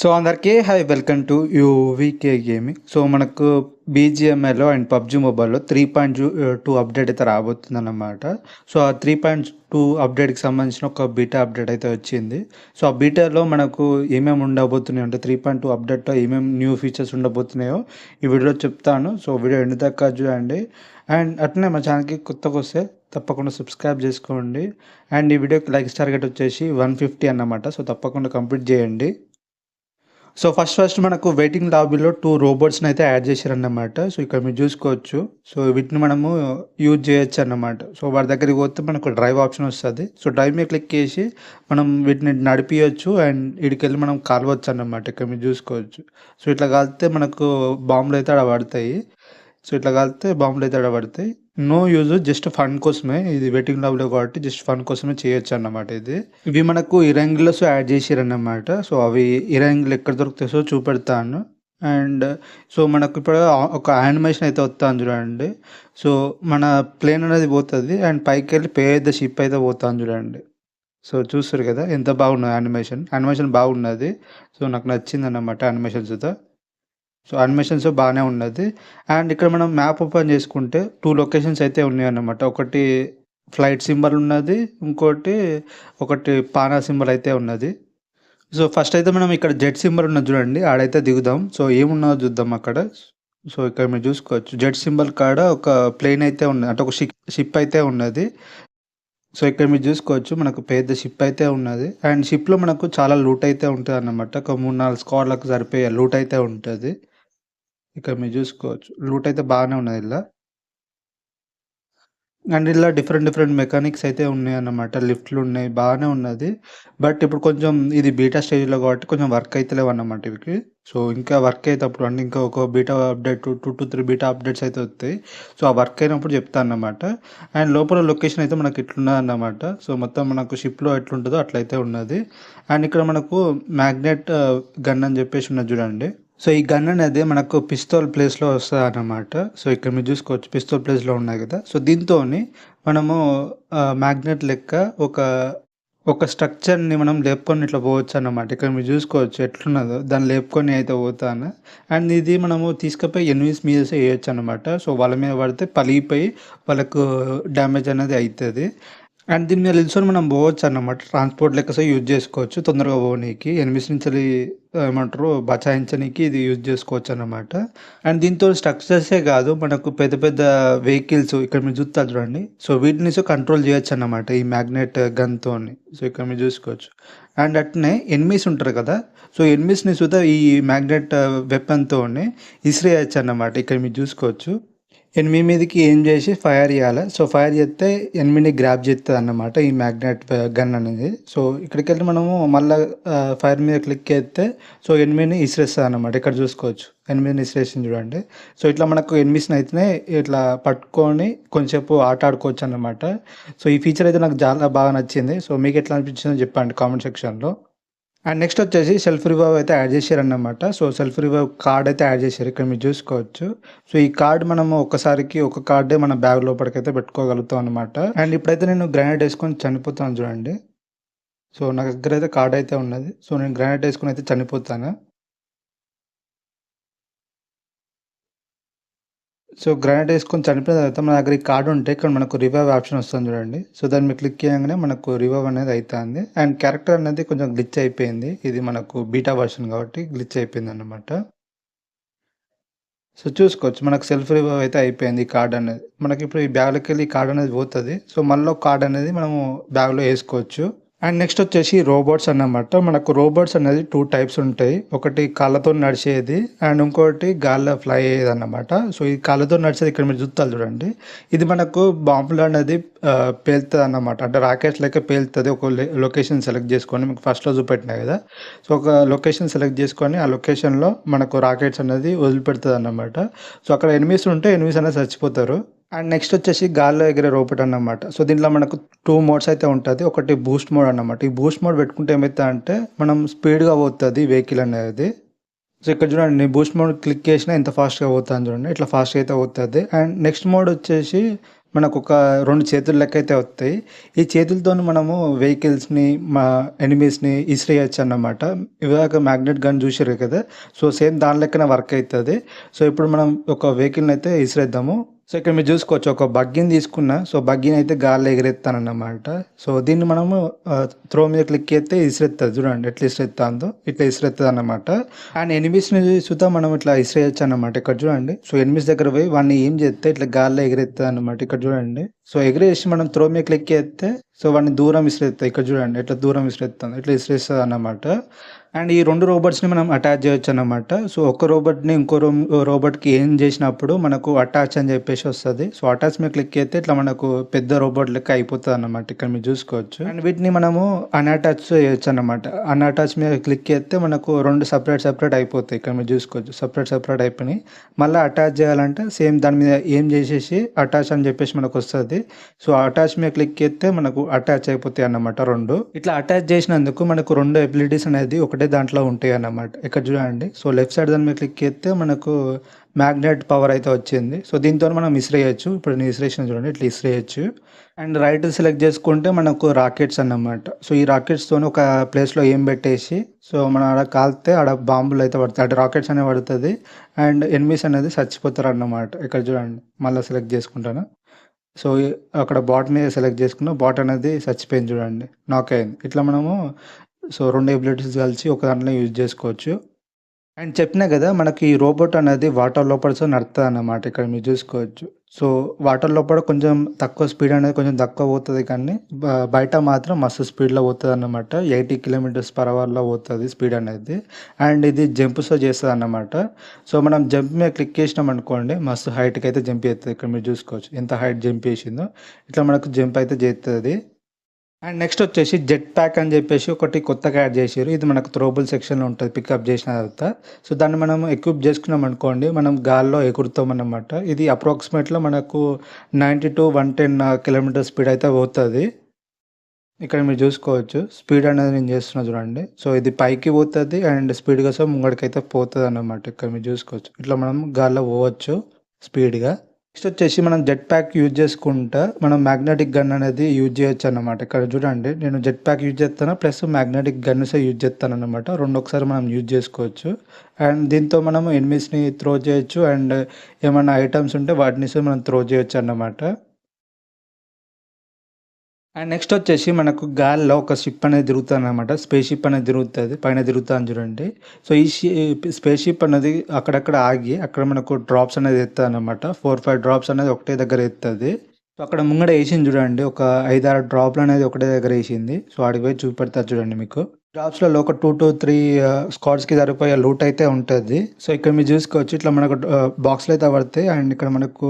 So అందరికీ hi welcome to UVK gaming. So మనకు బీజిఎంఐలో అండ్ పబ్జి మొబైల్లో త్రీ పాయింట్ టూ అప్డేట్ అయితే రాబోతుంది అన్నమాట సో ఆ త్రీ పాయింట్ టూ అప్డేట్కి సంబంధించిన ఒక బీటా అప్డేట్ అయితే వచ్చింది. సో ఆ బీటాలో మనకు ఏమేమి ఉండబోతున్నాయి? అంటే త్రీ పాయింట్ టూ అప్డేట్లో ఏమేమి న్యూ ఫీచర్స్ ఉండబోతున్నాయో ఈ వీడియోలో చెప్తాను. సో వీడియో ఎండు దాకా చూడండి. అండ్ అట్లనే మా ఛానల్కి కొత్తగా వస్తే తప్పకుండా సబ్స్క్రైబ్ చేసుకోండి. అండ్ ఈ వీడియోకి లైక్ టార్గెట్ వచ్చేసి వన్ ఫిఫ్టీ అన్నమాట. సో తప్పకుండా కంప్లీట్ చేయండి. సో ఫస్ట్ ఫస్ట్ మనకు వెయిటింగ్ లాబీలో టూ రోబోట్స్ని అయితే యాడ్ చేశారన్నమాట. సో ఇక్కడ మీరు చూసుకోవచ్చు. సో వీటిని మనము యూజ్ చేయొచ్చు అన్నమాట సో వాటి దగ్గరికి పోతే మనకు డ్రైవ్ ఆప్షన్ వస్తుంది. సో డ్రైవ్ మీద క్లిక్ చేసి మనం వీటిని నడిపించవచ్చు అండ్ వీడికి మనం కాలవచ్చు అన్నమాట ఇక్కడ మీరు చూసుకోవచ్చు. సో ఇట్లా కాలితే మనకు బాంబులు అయితే ఆడ పడతాయి. సో ఇట్లా కాలితే బాంబులు అయితే ఆడ పడతాయి. నో యూజ్ జస్ట్ ఫండ్ కోసమే. ఇది వెయిటింగ్ లాబ్లో కాబట్టి జస్ట్ ఫండ్ కోసమే చేయొచ్చు అన్నమాట ఇది. ఇవి మనకు ఇరంగిల్స్ యాడ్ చేసారన్నమాట. సో అవి ఇరంగిల్ ఎక్కడ దొరుకుతాయో చూపెడతాను. అండ్ సో మనకు ఇప్పుడు ఒక యానిమేషన్ అయితే వస్తాను చూడండి. సో మన ప్లేన్ అనేది పోతుంది అండ్ పైకి వెళ్ళి పెద్ద షిప్ అయితే పోతాను చూడండి. సో చూస్తారు కదా ఎంత బాగున్నది యానిమేషన్ యానిమేషన్ బాగున్నది. సో నాకు నచ్చింది అన్నమాట యానిమేషన్స్తో సో అనిమేషన్స్ బాగానే ఉన్నది. అండ్ ఇక్కడ మనం మ్యాప్ ఓపెన్ చేసుకుంటే టూ లొకేషన్స్ అయితే ఉన్నాయి అన్నమాట ఒకటి ఫ్లైట్ సింబల్ ఉన్నది ఇంకోటి ఒకటి పానా సింబల్ అయితే ఉన్నది. సో ఫస్ట్ అయితే మనం ఇక్కడ జెట్ సింబల్ ఉన్నది చూడండి ఆడైతే దిగుదాం. సో ఏమున్నదో చూద్దాం అక్కడ. సో ఇక్కడ మీరు చూసుకోవచ్చు. జెట్ సింబల్ కాడ ఒక ప్లేన్ అయితే ఉన్నది అంటే ఒక షిప్ షిప్ అయితే ఉన్నది. సో ఇక్కడ మీరు చూసుకోవచ్చు మనకు పెద్ద షిప్ అయితే ఉన్నది. అండ్ షిప్లో మనకు చాలా లూట్ అయితే ఉంటుంది అన్నమాట ఒక మూడు నాలుగు స్క్వాడ్లకు సరిపోయే లూట్ అయితే ఉంటుంది. ఇక్కడ మీరు చూసుకోవచ్చు. లూట్ అయితే బాగానే ఉన్నది ఇలా. అండ్ ఇలా డిఫరెంట్ డిఫరెంట్ మెకానిక్స్ అయితే ఉన్నాయి అన్నమాట. లిఫ్ట్లు ఉన్నాయి బాగానే ఉన్నది. బట్ ఇప్పుడు కొంచెం ఇది బీటా స్టేజ్లో కాబట్టి కొంచెం వర్క్ అయితే లేవు అన్నమాట ఇవి సో ఇంకా వర్క్ అప్పుడు అంటే ఇంకా ఒక beta update two two three beta updates అయితే వస్తాయి. సో ఆ వర్క్ అయినప్పుడు చెప్తాను అన్నమాట. అండ్ లోపల లొకేషన్ అయితే మనకి ఇట్లున్నది అన్నమాట. సో మొత్తం మనకు షిప్లో ఎట్లుంటుందో అట్లయితే ఉన్నది. అండ్ ఇక్కడ మనకు మ్యాగ్నెట్ గన్ అని చెప్పేసి ఉన్నది చూడండి. సో ఈ గన్ అనేది మనకు పిస్తోల్ ప్లేస్లో వస్తుంది అన్నమాట సో ఇక్కడ మీరు చూసుకోవచ్చు పిస్తోల్ ప్లేస్లో ఉన్నాయి కదా. సో దీంతో మనము మ్యాగ్నెట్ లెక్క ఒక ఒక స్ట్రక్చర్ని మనం లేపుకొని ఇట్లా పోవచ్చు అన్నమాట ఇక్కడ మీరు చూసుకోవచ్చు ఎట్లున్నదో దాన్ని లేపుకొని అయితే పోతాను. అండ్ ఇది మనము తీసుకుపోయి ఎనిమిస్ మీద వేయచ్చు అనమాట సో వాళ్ళ మీద పడితే పలిగిపోయి వాళ్ళకు డ్యామేజ్ అనేది అవుతుంది అండ్ దీని మీద నిల్చొని మనం పోవచ్చు అన్నమాట. ట్రాన్స్పోర్ట్ లెక్క సో యూజ్ చేసుకోవచ్చు. తొందరగా పోనీకి ఎనిమిస్ నుంచి ఏమంటారు బచాయించడానికి ఇది యూజ్ చేసుకోవచ్చు అన్నమాట. అండ్ దీంతో స్ట్రక్చర్సే కాదు. మనకు పెద్ద పెద్ద వెహికల్స్ ఇక్కడ మీరు చూస్తారు చూడండి. సో వీటిని సో కంట్రోల్ చేయొచ్చు అన్నమాట. ఈ మ్యాగ్నెట్ గన్తో సో ఇక్కడ మీరు చూసుకోవచ్చు. అండ్ అట్నే ఎనిమిస్ ఉంటారు కదా. సో ఎనిమిస్ని సుతా ఈ మ్యాగ్నెట్ వెపన్తో ఇసిరేయచ్చు అన్నమాట. ఇక్కడ మీరు చూసుకోవచ్చు. ఎనిమి మీదకి ఏం చేసి ఫైర్ చేయాలి. సో ఫైర్ చేస్తే ఎనిమిని గ్రాప్ చేస్తుంది అన్నమాట ఈ మ్యాగ్నెట్ గన్ uh, అనేది. సో ఇక్కడికి వెళ్ళి మనము మళ్ళీ ఫైర్ uh, మీద క్లిక్ చేస్తే సో ఎనిమిని ఇసిరేస్తుంది అన్నమాట. ఇక్కడ చూసుకోవచ్చు. ఎనిమిదిని ఇసిరేసింది చూడండి. సో ఇట్లా మనకు ఎనిమిస్ని అయితే ఇట్లా పట్టుకొని కొంచెంసేపు ఆట ఆడుకోవచ్చు అన్నమాట. సో ఈ ఫీచర్ అయితే నాకు చాలా బాగా నచ్చింది. సో మీకు ఎట్లా అనిపించిందో చెప్పండి కామెంట్ సెక్షన్లో. అండ్ నెక్స్ట్ వచ్చేసి సెల్ఫ్ రివైవ్ అయితే యాడ్ చేశారన్నమాట. సో సెల్ఫ్ రివైవ్ కార్డ్ అయితే యాడ్ చేశారు. ఇక్కడ మీరు చూసుకోవచ్చు. సో ఈ కార్డ్ మనము ఒకసారికి ఒక కార్డే మన బ్యాగ్ లోపలికైతే పెట్టుకోగలుగుతాం అనమాట అండ్ ఇప్పుడైతే నేను గ్రానైట్ వేసుకొని చనిపోతాను చూడండి. సో నా దగ్గర అయితే కార్డ్ అయితే ఉన్నది. సో నేను గ్రానైట్ వేసుకొని అయితే చనిపోతాను. సో గ్రానైట్ వేసుకొని చనిపోయిన తర్వాత మన దగ్గర ఈ కార్డు ఉంటే ఇక్కడ మనకు రివైవ్ ఆప్షన్ వస్తుంది చూడండి. సో దాన్ని మీరు క్లిక్ చేయగానే మనకు రివైవ్ అనేది అవుతుంది అండ్ క్యారెక్టర్ అనేది కొంచెం గ్లిచ్ అయిపోయింది. ఇది మనకు బీటా వర్షన్ కాబట్టి గ్లిచ్ అయిపోయింది అనమాట సో చూసుకోవచ్చు మనకు సెల్ఫ్ రివైవ్ అయితే అయిపోయింది ఈ కార్డ్ అనేది. మనకి ఇప్పుడు ఈ బ్యాగ్లోకి వెళ్ళి ఈ కార్డ్ అనేది పోతుంది. సో మళ్ళీ కార్డ్ అనేది మనము బ్యాగ్లో వేసుకోవచ్చు. అండ్ నెక్స్ట్ వచ్చేసి రోబోట్స్ అన్నమాట. మనకు రోబోట్స్ అనేది టూ టైప్స్ ఉంటాయి. ఒకటి కాళ్ళతో నడిచేది అండ్ ఇంకోటి గాల్లో ఫ్లై అయ్యేది అన్నమాట. సో ఈ కాళ్ళతో నడిచేది ఇక్కడ మీరు చూస్తారు చూడండి. ఇది మనకు బాంబులు అనేది పేలుతుంది అన్నమాట. అంటే రాకెట్స్ లెక్క పేలుతుంది. ఒక లొకేషన్ సెలెక్ట్ చేసుకొని మీకు ఫస్ట్లో చూపెట్టినా కదా. సో ఒక లొకేషన్ సెలెక్ట్ చేసుకొని ఆ లొకేషన్లో మనకు రాకెట్స్ అనేది వదిలిపెడుతుంది అన్నమాట. సో అక్కడ ఎనిమిస్ ఉంటే ఎనిమిస్ అనేది చచ్చిపోతారు. అండ్ నెక్స్ట్ వచ్చేసి గాల్లో ఎగిరే రోబోట్ అన్నమాట. సో దీంట్లో మనకు టూ మోడ్స్ అయితే ఉంటుంది. ఒకటి బూస్ట్ మోడ్ అన్నమాట. ఈ బూస్ట్ మోడ్ పెట్టుకుంటే ఏమైతే అంటే మనం స్పీడ్గా పోతుంది వెహికల్ అనేది. సో ఇక్కడ చూడండి బూస్ట్ మోడ్ క్లిక్ చేసినా ఎంత ఫాస్ట్గా పోతుంది చూడండి. ఇట్లా ఫాస్ట్గా అయితే పోతుంది. అండ్ నెక్స్ట్ మోడ్ వచ్చేసి మనకు ఒక రెండు చేతుల లెక్క అయితే వస్తాయి. ఈ చేతులతో మనము వెహికల్స్ని మా ఎనిమీస్ని ఇసిరేయచ్చు అన్నమాట. ఇవాక మ్యాగ్నెట్ గన్ చూసారు కదా? సో సేమ్ దాని లెక్కన వర్క్ అవుతుంది సో ఇప్పుడు మనం ఒక వెహికల్ని అయితే ఇసిరేద్దాము. సో ఇక్కడ మీరు చూసుకోవచ్చు ఒక బగ్గిని తీసుకున్నా సో బగ్గిని అయితే గాల్లో ఎగిరెత్తానన్నమాట. సో దీన్ని మనము త్రో మీద క్లిక్ చేస్తే ఇసిరెత్తుంది. చూడండి ఎట్లా ఇసిరెత్తాందో ఇట్లా ఇసిరెత్తుంది అనమాట అండ్ ఎనిమిస్ని చూస్తా మనం ఇట్లా ఇసిరేయచ్చు అనమాట ఇక్కడ చూడండి సో ఎనిమిస్ దగ్గర పోయి వాడిని ఏం చేస్తే ఇట్లా గాల్లో ఎగిరెత్తుంది అనమాట ఇక్కడ చూడండి సో ఎగిరేసి మనం త్రో మీద క్లిక్ చేస్తే సో వాడిని దూరం ఇసిరేస్తాయి ఇక్కడ చూడండి ఇట్లా దూరం ఇసిరేస్తాం ఇట్లా ఇసిరేస్తుంది అన్నమాట అండ్ ఈ రెండు రోబోట్స్ని మనం అటాచ్ చేయొచ్చు అనమాట సో ఒక రోబోట్ని ఇంకో రో రోబోట్కి ఏం చేసినప్పుడు మనకు అటాచ్ అని చెప్పేసి వస్తుంది. సో అటాచ్ మీద క్లిక్ అయితే ఇట్లా మనకు పెద్ద రోబోట్ లెక్క అయిపోతుంది అన్నమాట ఇక్కడ మీరు చూసుకోవచ్చు. అండ్ వీటిని మనము అన్అటాచ్ చేయొచ్చు అనమాట అన్అటాచ్ మీద క్లిక్ చేస్తే మనకు రెండు సపరేట్ సపరేట్ అయిపోతాయి. ఇక్కడ మీరు చూసుకోవచ్చు. సపరేట్ సపరేట్ అయిపోయినాయి. మళ్ళీ అటాచ్ చేయాలంటే సేమ్ దాని మీద ఏం చేసేసి అటాచ్ అని చెప్పేసి మనకు వస్తుంది. సో అటాచ్ మీద క్లిక్ చేస్తే మనకు అటాచ్ అయిపోతాయి అన్నమాట రెండు. ఇట్లా అటాచ్ చేసినందుకు మనకు రెండు ఎబిలిటీస్ అనేది ఒకటి దాంట్లో ఉంటాయి అన్నమాట. ఇక్కడ చూడండి. సో లెఫ్ట్ సైడ్ దాని మీద క్లిక్ చేస్తే మనకు మ్యాగ్నెట్ పవర్ అయితే వచ్చింది. సో దీంతో మనం ఇసిరేయచ్చు. ఇప్పుడు నేను ఇసిరేషన్ చూడండి. ఇట్లా ఇసిరేయచ్చు. అండ్ రైట్ సెలెక్ట్ చేసుకుంటే మనకు రాకెట్స్ అన్నమాట. సో ఈ రాకెట్స్తో ఒక ప్లేస్లో ఏం పెట్టేసి సో మనం ఆడ కాల్తే ఆడ బాంబులు అయితే పడుతుంది అటు రాకెట్స్ అనేవి పడుతుంది. అండ్ ఎనిమిస్ అనేది చచ్చిపోతారు అన్నమాట. ఇక్కడ చూడండి. మళ్ళీ సెలెక్ట్ చేసుకుంటాను. సో అక్కడ బాట్ మీద సెలెక్ట్ చేసుకున్న బాట్ అనేది చచ్చిపోయింది చూడండి. నాక్ అయింది. ఇట్లా మనము సో రెండు ఎబిలిటీస్ కలిసి ఒక దాంట్లో యూజ్ చేసుకోవచ్చు. అండ్ చెప్పినా కదా మనకి ఈ రోబోట్ అనేది వాటర్ లోపల సో నడుతుంది అన్నమాట ఇక్కడ మీరు చూసుకోవచ్చు. సో వాటర్ లోపల కొంచెం తక్కువ స్పీడ్ అనేది కొంచెం తక్కువ పోతుంది కానీ బయట మాత్రం మస్తు స్పీడ్లో పోతుంది అన్నమాట. ఎయిటీ కిలోమీటర్స్ పర్ అవర్లో పోతుంది స్పీడ్ అనేది. అండ్ ఇది జంప్స్తో చేస్తుంది అన్నమాట. సో మనం జంప్ మీద క్లిక్ చేసినాం అనుకోండి మస్తు హైట్కి అయితే జంప్ చేస్తుంది. ఇక్కడ మీరు చూసుకోవచ్చు ఎంత హైట్ జంప్ చేసిందో. ఇట్లా మనకు జంప్ అయితే చేస్తుంది. అండ్ నెక్స్ట్ వచ్చేసి జెట్ ప్యాక్ అని చెప్పేసి ఒకటి కొత్తగా యాడ్ చేసారు ఇది మనకు త్రోబుల్ సెక్షన్లో ఉంటుంది పికప్ చేసిన తర్వాత. సో దాన్ని మనం ఎక్విప్ చేసుకున్నాం అనుకోండి మనం గాల్లో ఎగురుతాం అన్నమాట ఇది అప్రాక్సిమేట్లో మనకు ninety to one ten kilometre speed అయితే పోతుంది. ఇక్కడ మీరు చూసుకోవచ్చు స్పీడ్ అనేది నేను చేస్తున్నా చూడండి. సో ఇది పైకి పోతుంది అండ్ స్పీడ్గా సో ముంగడికి అయితే పోతుంది అన్నమాట ఇక్కడ మీరు చూసుకోవచ్చు. ఇట్లా మనం గాల్లో పోవచ్చు స్పీడ్గా నెక్స్ట్ వచ్చేసి మనం జెట్ ప్యాక్ యూజ్ చేసుకుంటా మనం మ్యాగ్నెటిక్ గన్ అనేది యూజ్ చేయొచ్చు అన్నమాట. ఇక్కడ చూడండి నేను జెట్ ప్యాక్ యూజ్ చేస్తాను ప్లస్ మ్యాగ్నెటిక్ గన్స్ యూజ్ చేస్తాను అనమాట రెండు ఒకసారి మనం యూజ్ చేసుకోవచ్చు. అండ్ దీంతో మనం ఎనిమిస్ని త్రో చేయొచ్చు. అండ్ ఏమైనా ఐటమ్స్ ఉంటే వాటిని సో మనం త్రో చేయొచ్చు అన్నమాట. అండ్ నెక్స్ట్ వచ్చేసి మనకు గాల్లో ఒక షిప్ అనేది తిరుగుతుంది అనమాట స్పేస్ షిప్ అనేది తిరుగుతుంది పైన తిరుగుతుంది చూడండి. సో ఈ స్పేస్ షిప్ అనేది అక్కడక్కడ ఆగి అక్కడ మనకు డ్రాప్స్ అనేది ఎత్తుంది అనమాట ఫోర్ ఫైవ్ డ్రాప్స్ అనేది ఒకటే దగ్గర ఎత్తుంది. సో అక్కడ ముంగడ వేసింది చూడండి ఒక ఐదారు డ్రాప్లు అనేది ఒకటే దగ్గర వేసింది. సో ఆడికి పోయి చూపెడతారు చూడండి మీకు. డ్రాప్స్లలో ఒక టూ టు త్రీ స్కాట్స్కి సరిపోయే లూట్ అయితే ఉంటుంది. సో ఇక్కడ మీరు చూసుకోవచ్చు ఇట్లా మనకు బాక్స్లు అయితే పడతాయి. అండ్ ఇక్కడ మనకు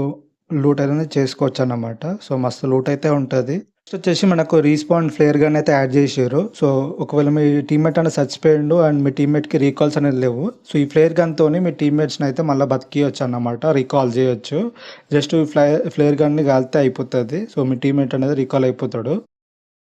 లూట్ అనేది చేసుకోవచ్చు అన్నమాట సో మస్తు లూట్ అయితే ఉంటుంది. నెక్స్ట్ వచ్చేసి మనకు రీస్పాండ్ ఫ్లేయర్ గన్ అయితే యాడ్ చేసారు సో ఒకవేళ మీ టీమ్మేట్ అనేది చచ్చిపోయిండు అండ్ మీ టీమ్మేట్కి రీకాల్స్ అనేది లేవు. సో ఈ ఫ్లేయర్ గన్తోని మీ టీమ్మేట్స్ని అయితే మళ్ళీ బతికియొచ్చు అన్నమాట రీకాల్ చేయొచ్చు. జస్ట్ ఫ్లే ఫ్లై గన్ గన్ని కాలితే అయిపోతుంది. సో మీ టీమ్మేట్ అనేది రీకాల్ అయిపోతాడు.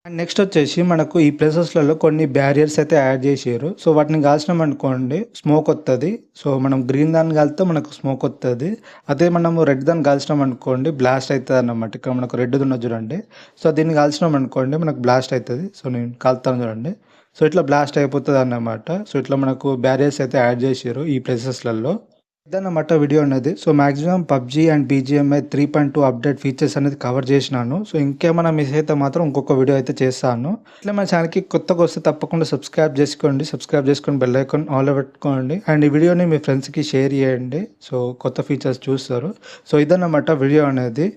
అండ్ నెక్స్ట్ వచ్చేసి మనకు ఈ ప్లేసెస్లలో కొన్ని బ్యారియర్స్ అయితే యాడ్ చేసారు సో వాటిని కాల్చినాం అనుకోండి స్మోక్ వస్తుంది సో మనం గ్రీన్ దాన్ని కాలితే మనకు స్మోక్ వస్తుంది అదే మనము రెడ్ దాన్ని కాల్చినాం అనుకోండి బ్లాస్ట్ అవుతుంది అన్నమాట ఇక్కడ మనకు రెడ్ ఉన్న చూడండి. సో దీన్ని కాల్చినాం అనుకోండి మనకు బ్లాస్ట్ అవుతుంది సో నేను కాలుతాను చూడండి. సో ఇట్లా బ్లాస్ట్ అయిపోతుంది అన్నమాట సో ఇట్లా మనకు బ్యారియర్స్ అయితే యాడ్ చేసారు ఈ ప్లేసెస్లలో. ఇదన్నమాట వీడియో అనేది so maximum PUBG and BGMI three point two update features అనేది కవర్ చేసినాను. సో ఇంకేమైనా మిస్ అయితే మాత్రం ఇంకొక వీడియో అయితే చేస్తాను. ఇట్లా మన ఛానల్కి కొత్తగా వస్తే తప్పకుండా సబ్స్క్రైబ్ చేసుకోండి. సబ్స్క్రైబ్ చేసుకొని బెల్ ఐకాన్ ఆల్ పెట్టుకోండి. అండ్ ఈ వీడియోని మీ ఫ్రెండ్స్కి షేర్ చేయండి. సో కొత్త ఫీచర్స్ చూస్తారు. సో ఇదన్నమాట వీడియో అనేది.